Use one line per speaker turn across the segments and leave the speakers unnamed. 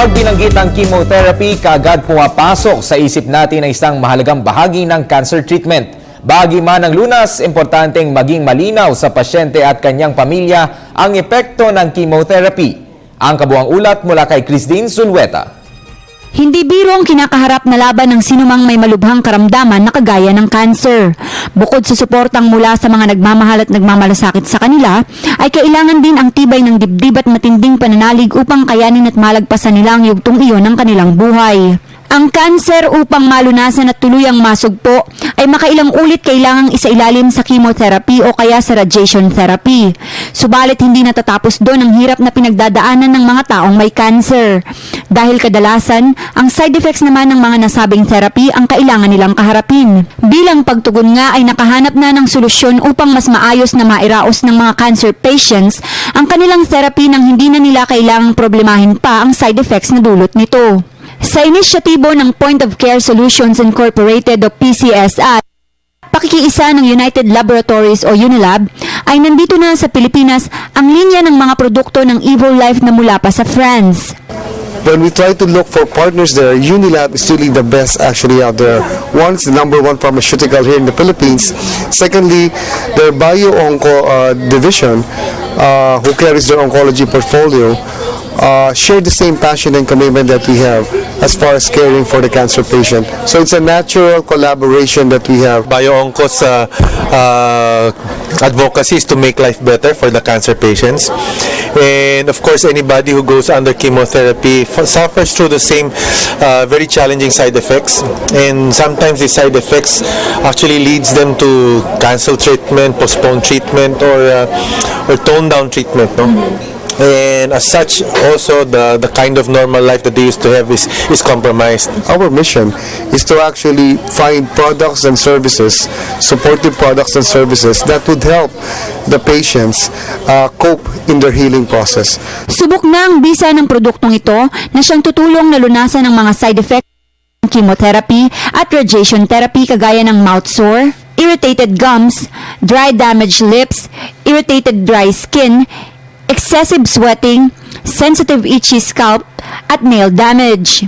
Kapag binanggit ang chemotherapy, kagad pumapasok sa isip natin ang isang mahalagang bahagi ng cancer treatment. Bahagi man ng lunas, importanteng maging malinaw sa pasyente at kanyang pamilya ang epekto ng chemotherapy. Ang kabuang ulat mula kay Christine Sulweta.
Hindi biro ang kinakaharap na laban ng sinumang may malubhang karamdaman na kagaya ng cancer. Bukod sa suportang mula sa mga nagmamahal at nagmamalasakit sa kanila, ay kailangan din ang tibay ng dibdib at matinding pananalig upang kayanin at malagpasan nila ang yugtong iyon ng kanilang buhay. Ang cancer upang malunasan at tuluyang masugpo ay makailang ulit kailangang isailalim sa chemotherapy o kaya sa radiation therapy. Subalit hindi natatapos doon ang hirap na pinagdadaanan ng mga taong may cancer. Dahil kadalasan, ang side effects naman ng mga nasabing therapy ang kailangan nilang kaharapin. Bilang pagtugon nga ay nakahanap na ng solusyon upang mas maayos na mairaos ng mga cancer patients ang kanilang therapy nang hindi na nila kailangang problemahin pa ang side effects na dulot nito. Sa inisyatibo ng Point of Care Solutions Incorporated o PCSI, pakikiisa ng United Laboratories o Unilab, ay nandito na sa Pilipinas ang linya ng mga produkto ng Evil Life na mula pa sa France.
when we try to look for partners there, Unilab is really the best actually out there. One, it's the number one pharmaceutical here in the Philippines. Secondly, their bio-onco uh, division, uh, who carries their oncology portfolio, uh, share the same passion and commitment that we have as far as caring for the cancer patient. So it's a natural collaboration that we have.
BioOncos uh, uh, advocacy is to make life better for the cancer patients. And of course, anybody who goes under chemotherapy f- suffers through the same uh, very challenging side effects. And sometimes these side effects actually leads them to cancel treatment, postpone treatment, or uh, or tone down treatment. No? And as such, also the, the kind of normal life that they used to have is, is compromised.
Our mission is to actually find products and services, supportive products and services that would help the patients uh, cope in their healing process.
Subok na ang bisa ng produktong ito na siyang tutulong na lunasan ng mga side effects ng chemotherapy at radiation therapy kagaya ng mouth sore, irritated gums, dry damaged lips, irritated dry skin, excessive sweating, sensitive itchy scalp, at nail damage.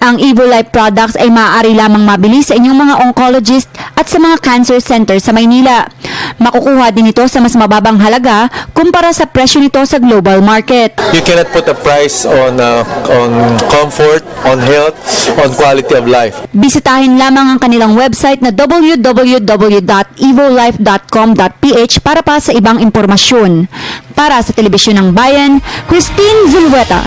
Ang Evil Life products ay maaari lamang mabili sa inyong mga oncologist at sa mga cancer center sa Maynila. Makukuha din ito sa mas mababang halaga kumpara sa presyo nito sa global market.
You cannot put a price on uh, on comfort, on health, on quality of life.
Bisitahin lamang ang kanilang website na www.evillife.com.ph para pa sa ibang impormasyon. Para sa Telebisyon ng Bayan, Christine Zulweta.